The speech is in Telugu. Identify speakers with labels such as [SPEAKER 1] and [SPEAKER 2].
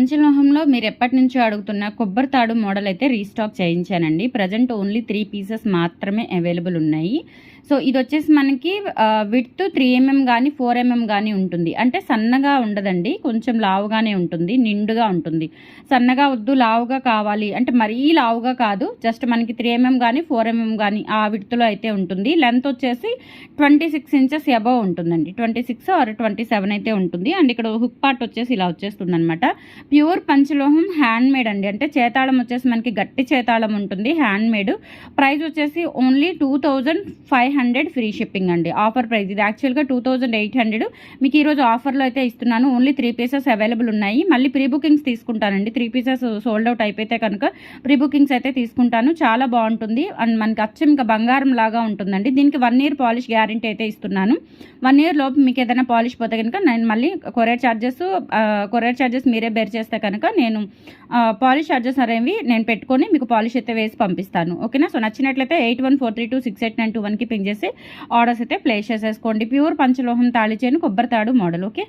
[SPEAKER 1] పంచలోహంలో మీరు ఎప్పటి నుంచో అడుగుతున్న కొబ్బరి తాడు మోడల్ అయితే రీస్టాక్ చేయించానండి. ప్రజెంట్ ఓన్లీ త్రీ పీసెస్ మాత్రమే అవైలబుల్ ఉన్నాయి. సో ఇది వచ్చేసి మనకి విత్ త్రీ ఎంఎం కానీ ఫోర్ ఎంఎం కానీ ఉంటుంది. అంటే సన్నగా ఉండదండి. కొంచెం లావుగానే ఉంటుంది. నిండుగా ఉంటుంది. సన్నగా వద్దు లావుగా కావాలి. అంటే మరీ లావుగా కాదు. జస్ట్ మనకి త్రీ ఎంఎం కానీ ఫోర్ ఎంఎం కానీ ఆ విడ్త్లో అయితే ఉంటుంది. లెంత్ వచ్చేసి ట్వంటీ సిక్స్ ఇంచెస్ ఎబవ్ ఉంటుందండి. Twenty six or twenty seven అయితే ఉంటుంది. అండ్ ఇక్కడ హుక్ పార్ట్ వచ్చేసి ఇలా వచ్చేస్తుంది అనమాట ప్యూర్ పంచలోహం హ్యాండ్ మేడ్ అండి. అంటే చేతాళం వచ్చేసి మనకి గట్టి చేతాళం ఉంటుంది హ్యాండ్ మేడ్ ప్రైస్ వచ్చేసి only two thousand five hundred free shipping అండి. ఆఫర్ ప్రైస్ ఇది. యాక్చువల్గా టూ థౌజండ్ ఎయిట్ హండ్రెడ్. మీకు ఈరోజు ఆఫర్లో అయితే ఇస్తున్నాను. ఓన్లీ త్రీ పీసెస్ అవైలబుల్ ఉన్నాయి. మళ్ళీ ప్రీ బుకింగ్స్ తీసుకుంటానండి. త్రీ పీసెస్ సోల్డ్ అవుట్ అయిపోతే కనుక ప్రీ బుకింగ్స్ అయితే తీసుకుంటాను. చాలా బాగుంటుంది. అండ్ మనకి అచ్చం ఇంకా బంగారం లాగా ఉంటుందండి. దీనికి వన్ ఇయర్ పాలిష్ గ్యారంటీ అయితే ఇస్తున్నాను. వన్ ఇయర్ లోపు మీకు ఏదైనా పాలిష్ పోతే కనుక నేను మళ్ళీ కొరియర్ ఛార్జెస్ కొరియర్ ఛార్జెస్ మీరే బేర్ చేస్తే కనుక నేను పాలిష్ ఛార్జెస్ అనేవి నేను పెట్టుకొని మీకు పాలిష్ అయితే వేసి పంపిస్తాను. ఓకేనా? సో నచ్చినట్లయితే eight one four three two six eight nine two వన్కి పింక్ చేసి ఆర్డర్స్ అయితే ప్లేస్ చేసేసుకోండి. ప్యూర్ పంచలోహం తాళి చేయను కొబ్బరి తాడు మోడల్. ఓకే?